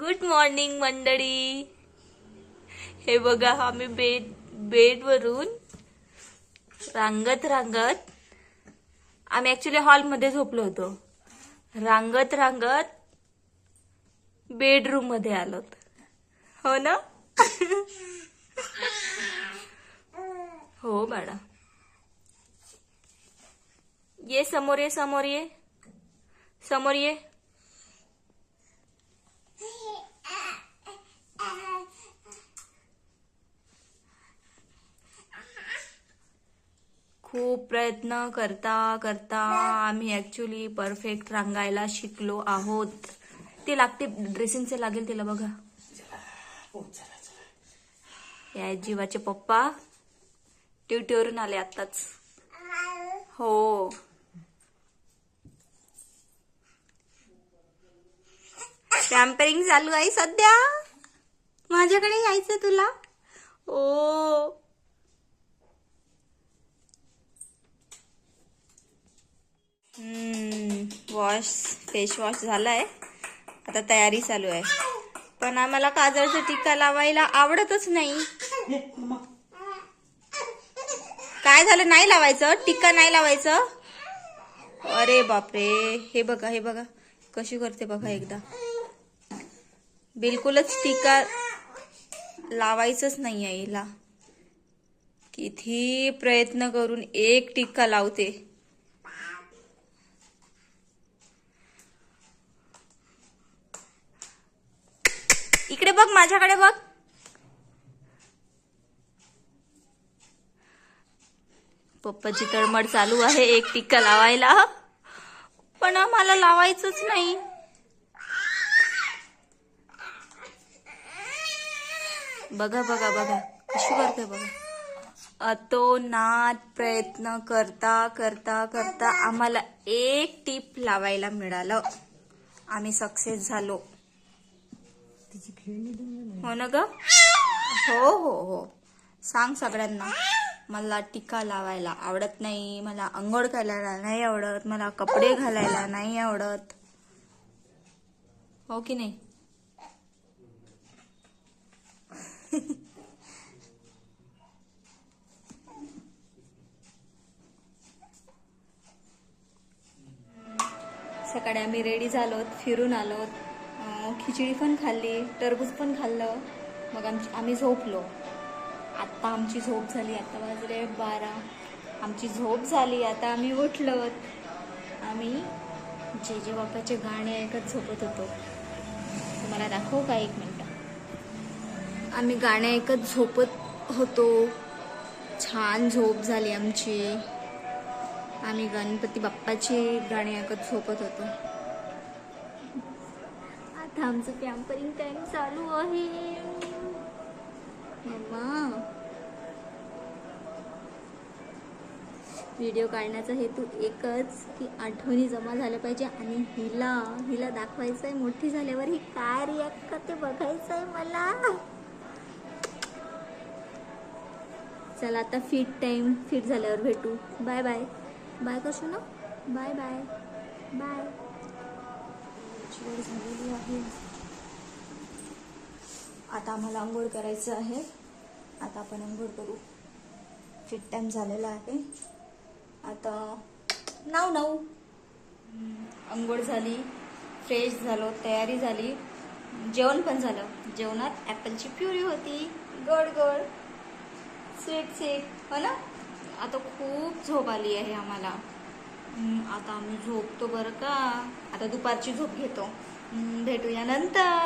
Good morning मंडळी. हे बघा आम्ही बेड बेडवरून रांगत रांगत. आम्ही ऍक्च्युली हॉलमध्ये झोपलो होतो. रांगत रांगत बेडरूममध्ये आलोत हो ना? हो बाळा ये समोर ये समोर ये. समोर ये. खूप प्रयत्न करता करता आम्ही ऍक्च्युली परफेक्ट रांगायला शिकलो आहोत. ते लागते ड्रेसिंगचे लागेल तिला बघा. या जीवाचे पप्पा ड्युटीवरून आले आताच हो. टॅम्परिंग चालू आहे सध्या. माझ्याकडे यायचं तुला. ओ. वॉश फेस वॉश झालाय. आता तयारी चालू आहे. पण आम्हाला काजळचा टिक्का लावायला आवडतच नाही. काय झालं? नाही लावायचं? टिक्का नाही लावायचं? अरे बापरे. हे बघा हे बघा. कशी करते बघा एकदा. बिलकुलच टिक्का लावायचंच नाही आहे हिला किती प्रयत्न करून एक टिक्का लावते. इकडे बघ माझ्याकडे बघ. पप्पाची तळमळ चालू आहे एक टिक्का लावायला. पण आम्हाला लावायचंच नाही. बघा बघा बघा. कशी करते बघा. अतोनात प्रयत्न करता करता करता आम्हाला एक टीप लावायला मिळालं. आम्ही सक्सेस झालो. हो ना ग? हो हो हो. सांग सगळ्यांना. मला टीका लावायला आवडत नाही. मला अंघोळ करायला नाही आवडत. मला कपडे घालायला नाही आवडत. हो की नाही? सकाळी आम्ही रेडी झालोत फिरून आलोत. खिचडी पण खाल्ली टरबूज पण खाल्लं. मग आमची आम्ही झोपलो. आत्ता आमची झोप झाली. आत्ता वाजले बारा. आमची झोप झाली. आता आम्ही उठलोत आम्ही जे जे बापाचे गाणे ऐकत झोपत होतो. तुम्हाला दाखवू का एक मिनटं? आम्ही गाणे ऐकत झोपत होतो. छान झोप झाली आमची. आम्ही गणपती बाप्पाची गाणी ऐकत झोपत होतो. आता आमचं पॅम्परिंग टाइम चालू आहे. मम्मा व्हिडिओ काढण्याचा हेतू एकच की आठवणी जमा झाल्या पाहिजे आणि हिला हिला दाखवायचंय मोठी झाल्यावर ही काय रिॲक्ट करते बघायचंय मला. चला आता फिट टाइम फिट झाल्यावर भेटू. बाय बाय बाय कसू ना बाय बाय बाय वेळ झालेली आहे. आता आम्हाला आंघोळ करायचं आहे. आता आपण आंघोळ करू. फिट टाइम झालेला आहे. आता नाव नाव. आंघोळ झाली फ्रेश झालो तयारी झाली. जेवण पण झालं. जेवणात ॲपलची प्युरी होती. गोड गोड. स्वीट स्वीट हो ना? आता खूप झोप आली आहे आम्हाला. आता आम्ही झोपतो बरं का? आता दुपारची झोप घेतो. भेटूया नंतर.